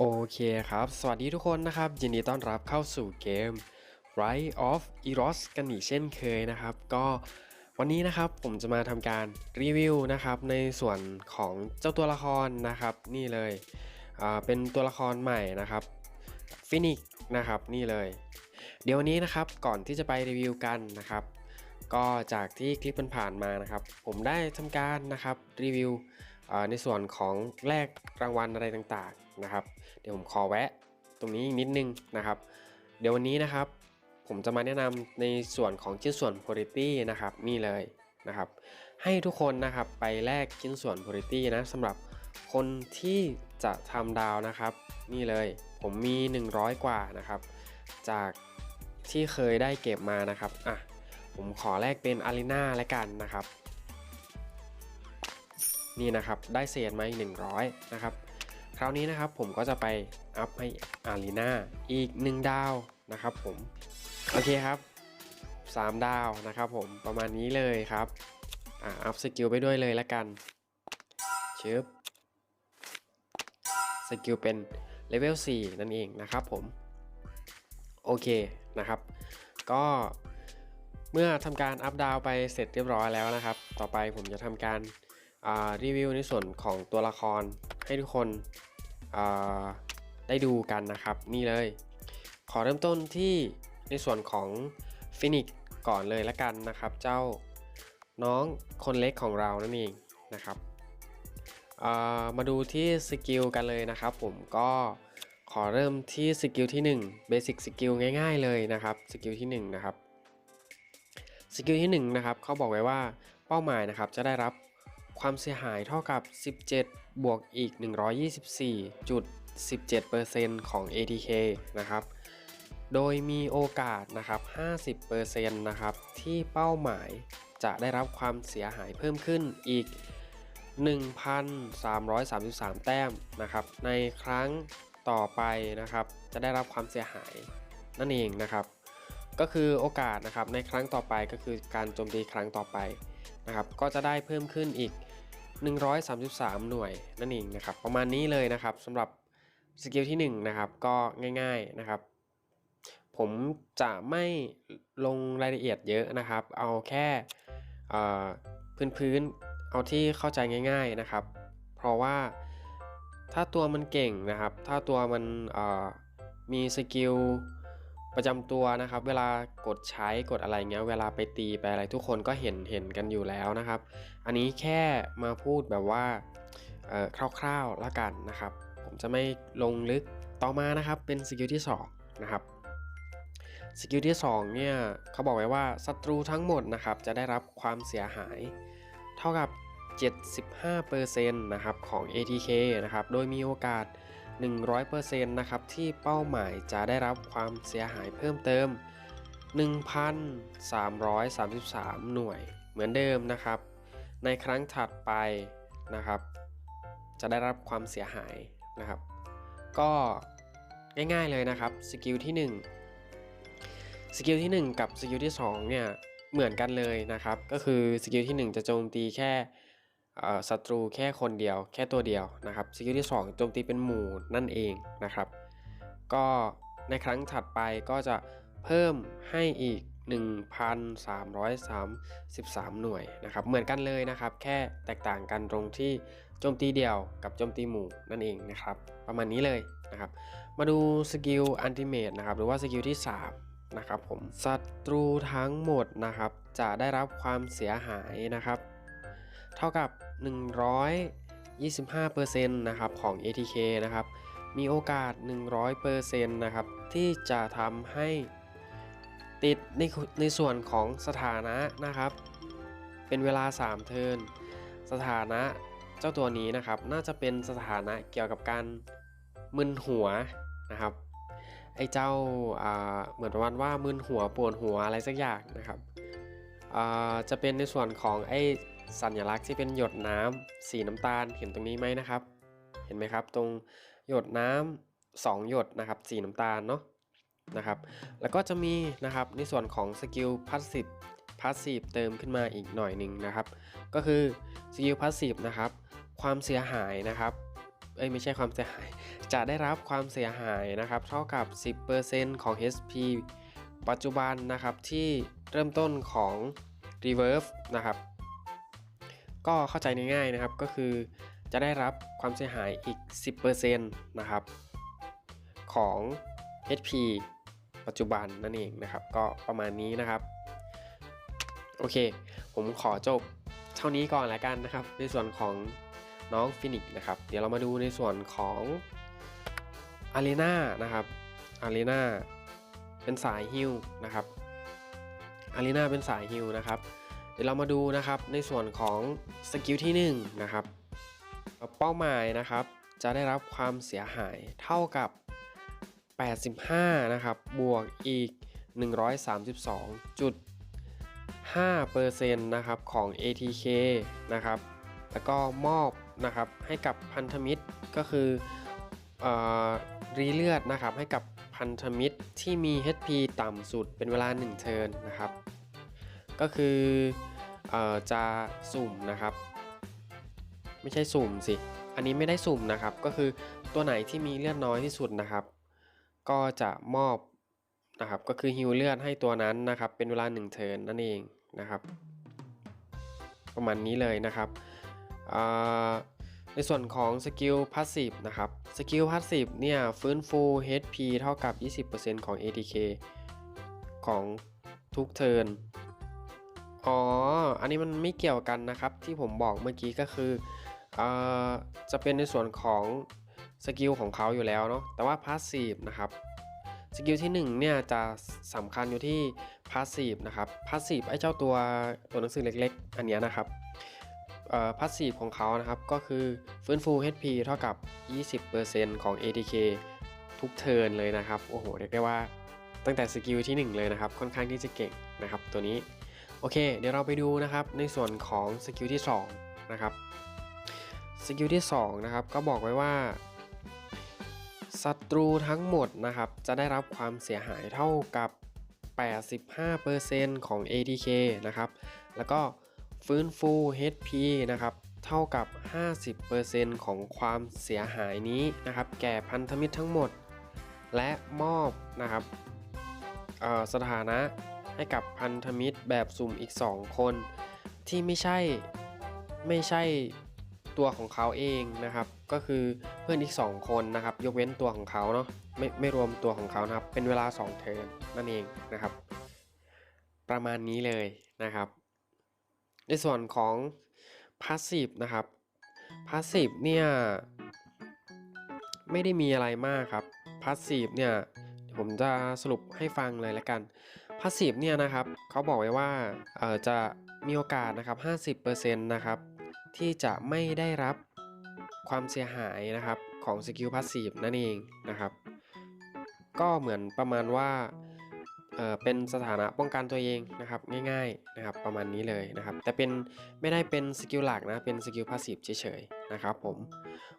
โอเคครับ สวัสดีทุกคนนะครับ ยินดีต้อนรับเข้าสู่เกม Rise of Eros กันอีกเช่นเคยนะครับ ก็วันนี้นะครับผมจะมาทำการรีวิวนะครับในส่วนของเจ้าตัวละครนะครับ นี่เลยเป็นตัวละครใหม่นะครับฟินิกนะครับนี่เลย เดี๋ยววันนี้นะครับก่อนที่จะไปรีวิวกันนะครับ ก็จากที่คลิปมันผ่านมานะครับ ผมได้ทำการนะครับรีวิวในส่วนของแลกรางวัลอะไรต่างๆนะครับ ดี๋ยวผมขอแวะตรงนี้อีกนิดนึงนะครับ เดี๋ยววันนี้นะครับ ผมจะมาแนะนำในส่วนของชิ้นส่วน quality นะครับนี่เลยนะครับ ให้ทุกคนนะครับไปแลกชิ้นส่วน quality นะสำหรับคนที่จะทำดาวนะครับ นี่เลยผมมี 100 กว่านะครับ จากที่เคยได้เก็บมานะครับอะผมขอแลกเป็นอารีนาแล้วกันนะครับ นี่นะครับได้เศษมาอีก100 นะครับ คราวนี้นะครับผมก็จะไปอัพให้อารีนาอีก 1 ดาวนะครับผม โอเคครับ 3 ดาวนะครับผมประมาณนี้เลยครับอ่าอัพสกิลไปด้วยเลยล้วกันชึบสกิลเป็นเลเวล4นั่นเองนะครับผม โอเคนะครับ ก็เมื่อทำการอัพดาวไปเสร็จเรียบร้อยแล้วนะครับ ต่อไปผมจะทำการรีวิวในส่วนของตัวละครให้ทุกคน ได้ดูกันนะครับ นี่เลย ขอเริ่มต้นที่ในส่วนของฟินิกก่อนเลยละกันนะครับ เจ้าน้องคนเล็กของเรานั่นเองนะครับามาดูที่สกิลกันเลยนะครับ ผมก็ขอเริ่มที่สกิลที่1 Basic สกิลง่ายๆเลยนะครับสกิลที่1นะครับสกิลที่1นะครับเขาบอกไว้ว่าเป้าหมายนะครับจะได้รับความเสียหายเท่ากับ 17 บวกอีก 124.17%ของ ATK นะครับ โดยมีโอกาสนะครับ 50%นะครับที่เป้าหมายจะได้รับความเสียหายเพิ่มขึ้นอีก 1,333 แต้มนะครับ ในครั้งต่อไปนะครับ จะได้รับความเสียหายนั่นเองนะครับ ก็คือโอกาสนะครับในครั้งต่อไปก็คือการโจมตีครั้งต่อไปนะครับ ก็จะได้เพิ่มขึ้นอีก 133 หน่วยนั่นเองนะครับ ประมาณนี้เลยนะครับสำหรับสกิลที่1นะครับก็ง่ายๆนะครับ ผมจะไม่ลงรายละเอียดเยอะนะครับ เอาแค่พื้นพื้นๆเอาที่เข้าใจง่าย ๆนะครับ เพราะว่าถ้าตัวมันเก่งนะครับ ถ้าตัวมันมีสกิล ประจำตัวนะครับ เวลากดใช้กดอะไรเงี้ย เวลาไปตีไปอะไรทุกคนก็เห็นเห็นกันอยู่แล้วนะครับ อันนี้แค่มาพูดแบบว่าคร่าวๆและกันนะครับ ผมจะไม่ลงลึกต่อมานะครับเป็นสกิลที่สองนะครับสกิลที่2เนี่ยเขาบอกไว้ว่าศัตรูทั้งหมดนะครับจะได้รับความเสียหาย เท่ากับ 75%นะครับของ ATK นะครับโดยมีโอกาส 100%นะครับที่เป้าหมายจะได้รับความเสียหายเพิ่มเติม 1,333 หน่วยเหมือนเดิมนะครับ ในครั้งถัดไปนะครับ จะได้รับความเสียหายนะครับ ก็ง่ายๆเลยนะครับสกิลที่1สกิลที่ 1 กับสกิลที่2เนี่ยเหมือนกันเลยนะครับ ก็คือสกิลที่ 1 จะโจมตีแค่ ศัตรูแค่คนเดียว แค่ตัวเดียวนะครับสกิลที่ 2 โจมตีเป็นหมู่นั่นเองนะครับ ก็ในครั้งถัดไปก็จะเพิ่มให้อีก 1,333 หน่วยนะครับ เหมือนกันเลยนะครับ แค่แตกต่างกันตรงที่โจมตีเดี่ยวกับโจมตีหมู่นั่นเองนะครับ ประมาณนี้เลยนะครับ มาดูสกิลอันติเมตนะครับ หรือว่าสกิลที่ 3นะครับผมศัตรูทั้งหมดนะครับจะได้รับความเสียหายนะครับ เท่ากับ 125%นะครับของ ATK นะครับ มีโอกาส 100%นะครับ ที่จะทำให้ติดในในส่วนของสถานะนะครับ เป็นเวลา 3 เทิร์นสถานะเจ้าตัวนี้นะครับ น่าจะเป็นสถานะเกี่ยวกับการมึนหัวนะครับไอ้เจ้าเหมือนประมาณว่ามึนหัวปวดหัวอะไรสักอย่างนะครับจะเป็นในส่วนของไอ้ สัญลักษณ์ที่เป็นหยดน้ำสีน้ำตาลเห็นตรงนี้ไหมนะครับ เห็นไหมครับ ตรงหยดน้ำ2หยดนะครับสีน้ำตาลเนาะนะครับแล้วก็จะมีนะครับในส่วนของสกิลพาสซีฟพาสซีฟเติมขึ้นมาอีกหน่อยหนึ่งนะครับ ก็คือสกิลพาสซีฟนะครับความเสียหายนะครับเอ้ยไม่ใช่ความเสียหาย จะได้รับความเสียหายนะครับ เท่ากับ 10%ของ HP ปัจจุบันนะครับที่เริ่มต้นของ Reverse นะครับ ก็เข้าใจง่ายๆนะครับก็คือจะได้รับความเสียหายอีก 10%นะครับ ของ HP ปัจจุบันนั่นเองนะครับ ก็ประมาณนี้นะครับ โอเค ผมขอจบเท่านี้ก่อนแล้วกันนะครับ ในส่วนของน้องฟินิกนะครับ เดี๋ยวเรามาดูในส่วนของอารีนานะครับอารีนาเป็นสายฮิลนะครับอารีนาเป็นสายฮิลนะครับ ดี๋ยวเรามาดูนะครับในส่วนของสกิลที่1นะครับเป้าหมายนะครับจะได้รับความเสียหายเท่ากับ 85 นะครับ บวกอีก 132.5%นะครับของ ATK นะครับ แล้วก็มอบนะครับให้กับพันธมิตรก็คืออรีเลือดนะครับให้กับพันธมิตรที่มี HP ต่ำสุดเป็นเวลา 1 เทิร์นนะครับ ก็คือ จะสุ่มนะครับ ไม่ใช่สุ่มสิ อันนี้ไม่ได้สุ่มนะครับ ก็คือตัวไหนที่มีเลือดน้อยที่สุดนะครับ ก็จะมอบนะครับ ก็คือฮิวเลือดให้ตัวนั้นนะครับ เป็นเวลา1เทิร์นนั่นเองนะครับ ประมาณนี้เลยนะครับในส่วนของสกิลพาสซีฟนะครับสกิลพาสซีฟเนี่ยฟื้นฟู HP เท่ากับ 20%ของ ATK ของทุกเทิร์น อ๋อ อันนี้มันไม่เกี่ยวกันนะครับ ที่ผมบอกเมื่อกี้ก็คืออจะเป็นในส่วนของสกิลของเขาอยู่แล้วเนาะ แต่ว่าพาสซีฟนะครับสกิลที่1เนี่ยจะสำคัญอยู่ที่พาสซีฟนะครับพาสซีฟไอ้เจ้าตัวตัวหนังสือเล็กๆ อันนี้นะครับพาสซีฟของเขานะครับก็คือฟื้นฟู HP เท่ากับ 20%ของ ATK ทุกเทิร์นเลยนะครับ โอ้โห เรียกได้ว่าตั้งแต่สกิลที่ 1 เลยนะครับ ค่อนข้างที่จะเก่งนะครับตัวนี้ โอเค เดี๋ยวเราไปดูนะครับในส่วนของสกิลที่2นะครับสกิลที่2นะครับก็บอกไว้ว่าศัตรูทั้งหมดนะครับจะได้รับความเสียหายเท่ากับ 85%ของ ATK นะครับแล้วก็ฟื้นฟู HP นะครับเท่ากับ 50%ของความเสียหายนี้นะครับแก่พันธมิตรทั้งหมด และมอบนะครับสถานะ ให้กับพันธมิตรแบบสุ่มอีก 2 คน ที่ไม่ใช่ไม่ใช่ตัวของเขาเองนะครับ ก็คือเพื่อนอีก 2 คนนะครับ ยกเว้นตัวของเขาเนาะไม่ไม่รวมตัวของเขานะครับ เป็นเวลา 2 เทิร์นนั่นเองนะครับ ประมาณนี้เลยนะครับ ในส่วนของ Passive นะครับ Passive เนี่ยไม่ได้มีอะไรมากครับ Passive เนี่ยผมจะสรุปให้ฟังเลยละกัน Passive เนี่ยนะครับเขาบอกไว้ว่าเอ่อจะมีโอกาสนะครับ 50%นะครับที่จะไม่ได้รับความเสียหายนะครับของสกิลพาสซีฟนั่นเองนะครับ ก็เหมือนประมาณว่าเออเป็นสถานะป้องกันตัวเองนะครับง่ายๆนะครับประมาณนี้เลยนะครับ แต่เป็นไม่ได้เป็นสกิลหลักนะเป็นสกิลพาสซีฟเฉยๆนะครับผม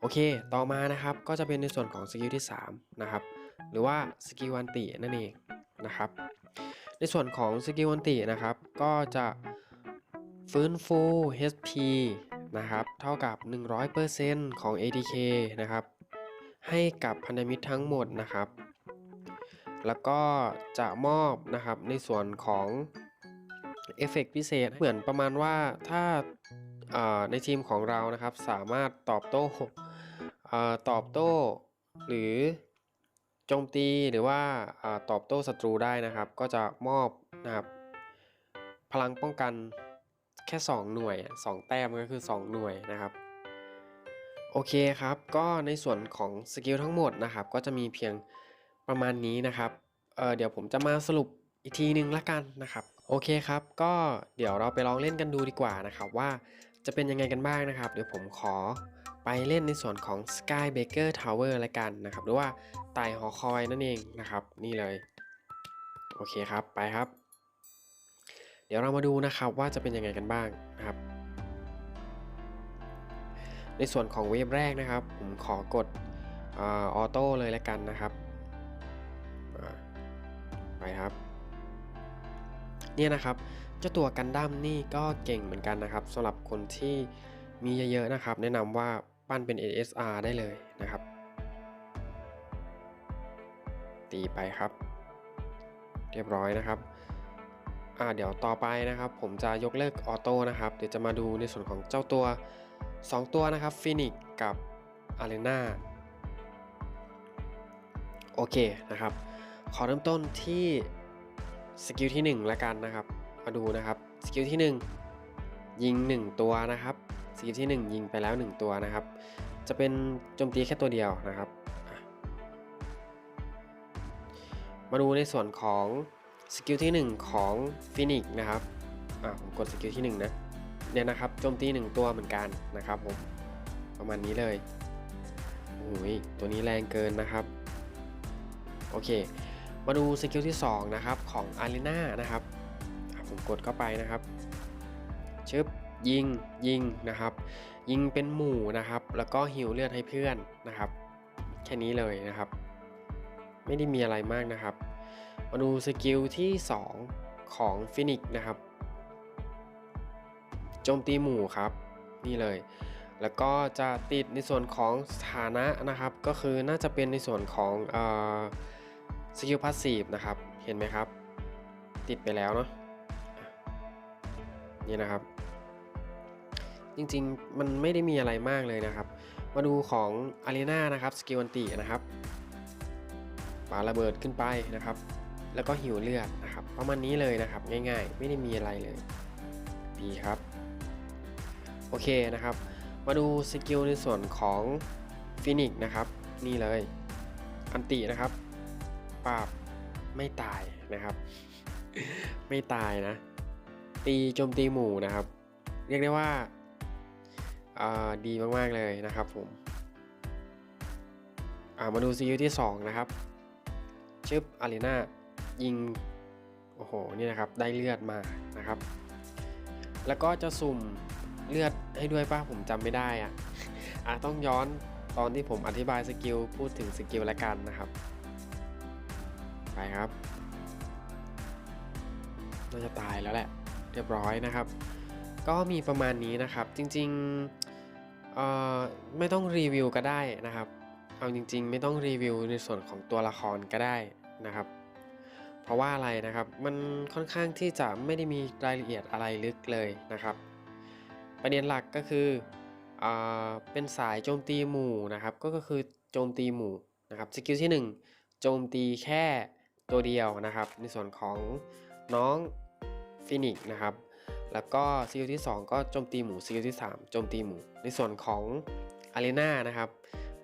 โอเคต่อมานะครับก็จะเป็นในส่วนของสกิลที่3นะครับหรือว่าสกิลวันตินั่นเองนะครับ ในส่วนของสกิลวันตินะครับ ก็จะฟื้นฟู HP นะครับ เท่ากับ 100%ของ ATK นะครับ ให้กับพันธมิตรทั้งหมดนะครับ แล้วก็จะมอบนะครับในส่วนของเอฟเฟกพิเศษเหมือนประมาณว่าถ้าในทีมของเรานะครับสามารถตอบโต้ตอบโต้ หรือ โจมตีหรือว่าอตอบโต้ศัตรูได้นะครับ ก็จะมอบนะครับพลังป้องกันแค่ 2 หน่วย 2 แต้มก็คือ 2 หน่วยนะครับ โอเคครับ ก็ในส่วนของสกิลทั้งหมดนะครับ ก็จะมีเพียงประมาณนี้นะครับเเดี๋ยวผมจะมาสรุปอีกทีนึงละกันนะครับ โอเคครับ ก็เดี๋ยวเราไปลองเล่นกันดูดีกว่านะครับ ว่าจะเป็นยังไงกันบ้างนะครับ เดี๋ยวผมขอ ไปเล่นในส่วนของ Sky Baker Tower ละกันนะครับ หรือว่าไต่หอคอยนั่นเองนะครับ นี่เลย โอเคครับไปครับ เดี๋ยวเรามาดูนะครับว่าจะเป็นยังไงกันบ้างนะครับ ในส่วนของเวฟแรกนะครับ ผมขอกดออโต้เลยละกันนะครับไปครับ เนี่ยนะครับเจ้าตัวกันดั้มนี่ก็เก่งเหมือนกันนะครับสำหรับคนที่มีเยอะๆนะครับ แนะนำว่า ปั้นเป็น ASR ได้เลยนะครับ ตีไปครับ เรียบร้อยนะครับอ่าเดี๋ยวต่อไปนะครับ ผมจะยกเลิกออโต้นะครับ เดี๋ยวจะมาดูในส่วนของเจ้าตัว 2 ตัวนะครับฟินิกกับอารีนาโอเคนะครับ ขอเริ่มต้นที่สกิลที่1ละกันนะครับ มาดูนะครับ สกิลที่ 1 ยิง 1 ตัวนะครับ สกิลที่ 1 ยิงไปแล้ว 1 ตัวนะครับ จะเป็นโจมตีแค่ตัวเดียวนะครับ มาดูในส่วนของสกิลที่ 1 ของฟินิกนะครับอะผมกดสกิลที่1นะเนี่ยนะครับโจมตี 1 ตัวเหมือนกันนะครับผมประมาณนี้เลยโอ้ยตัวนี้แรงเกินนะครับโอเค มาดูสกิลที่ 2 นะครับของอารีนานะครับอะผมกดเข้าไปนะครับชึบ ยิงยิงนะครับ ยิงเป็นหมู่นะครับ แล้วก็หิวเลือดให้เพื่อนนะครับ แค่นี้เลยนะครับ ไม่ได้มีอะไรมากนะครับ มาดูสกิลที่ 2 ของฟินิกนะครับโจมตีหมู่ครับ นี่เลย แล้วก็จะติดในส่วนของสถานะนะครับ ก็คือน่าจะเป็นในส่วนของสกิลพาสซีฟนะครับ เห็นไหมครับ ติดไปแล้วเนาะนี่นะครับ จริงๆ มันไม่ได้มีอะไรมากเลยนะครับ มาดูของอารีนานะครับสกิลอันตินะครับปาระเบิดขึ้นไปนะครับ แล้วก็หิวเลือดนะครับ ประมาณนี้เลยนะครับ ง่ายๆ ไม่ได้มีอะไรเลย ดีครับ โอเคนะครับ มาดูสกิลในส่วนของฟินิกนะครับ นี่เลย อันตินะครับปราบไม่ตายนะครับ ไม่ตายนะ ตีโจมตีหมู่นะครับ เรียกได้ว่า ดีมากๆเลยนะครับผมมาดูสกิลที่ 2 นะครับชึบอารีนายิง โอ้โห นี่นะครับ ได้เลือดมานะครับ แล้วก็จะสุ่มเลือดให้ด้วยป่ะ ผมจำไม่ได้อะอะต้องย้อนตอนที่ผมอธิบายสกิล พูดถึงสกิลละกันนะครับ ไปครับน่าจะตายแล้วแหละ เรียบร้อยนะครับ ก็มีประมาณนี้นะครับ จริง ๆ ไม่ต้องรีวิวก็ได้นะครับ เอาจริง ๆ ไม่ต้องรีวิวในส่วนของตัวละครก็ได้นะครับ เพราะว่าอะไรนะครับ มันค่อนข้างที่จะไม่ได้มีรายละเอียดอะไรลึกเลยนะครับ ประเด็นหลักก็คืออเป็นสายโจมตีหมู่นะครับ ก็คือโจมตีหมู่นะครับ สกิลที่ 1 โจมตีแค่ตัวเดียวนะครับ ในส่วนของน้องฟินิกนะครับ แล้วก็สกิลที่ 2 ก็โจมตีหมู่สกิลที่ 3 โจมตีหมู ในส่วนของอารีนานะครับ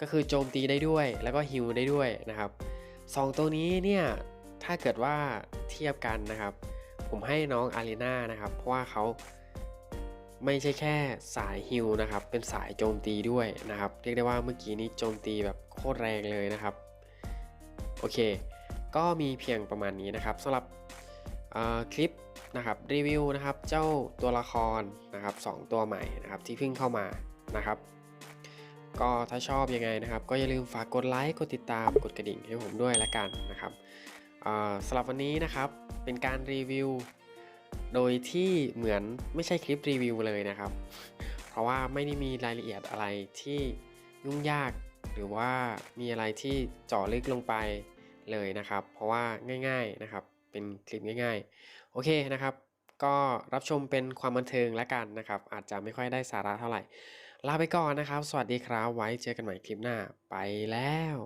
ก็คือโจมตีได้ด้วยแล้วก็ฮิลได้ด้วยนะครับ 2 ตัวนี้เนี่ยถ้าเกิดว่าเทียบกันนะครับ ผมให้น้องอารีนานะครับ เพราะว่าเขาไม่ใช่แค่สายฮิลนะครับ เป็นสายโจมตีด้วยนะครับ เรียกได้ว่าเมื่อกี้นี้โจมตีแบบโคตรแรงเลยนะครับ โอเค ก็มีเพียงประมาณนี้นะครับสำหรับคลิป นะครับรีวิวนะครับเจ้าตัวละครนะครับ2ตัวใหม่นะครับที่เพิ่งเข้ามานะครับ ก็ถ้าชอบยังไงนะครับ ก็อย่าลืมฝากกดไลค์กดติดตามกดกระดิ่งให้ผมด้วยละกันนะครับสำหรับวันนี้นะครับเป็นการรีวิว โดยที่เหมือนไม่ใช่คลิปรีวิวเลยนะครับ เพราะว่าไม่ได้มีรายละเอียดอะไรที่ยุ่งยาก หรือว่ามีอะไรที่เจาะลึกลงไปเลยนะครับ เพราะว่าง่าย ๆนะครับ เป็นคลิปง่าย ๆ โอเคนะครับ ก็รับชมเป็นความบันเทิงแล้วกันนะครับ อาจจะไม่ค่อยได้สาระเท่าไหร่ ลาไปก่อนนะครับ สวัสดีครับ ไว้เจอกันใหม่คลิปหน้า ไปแล้ว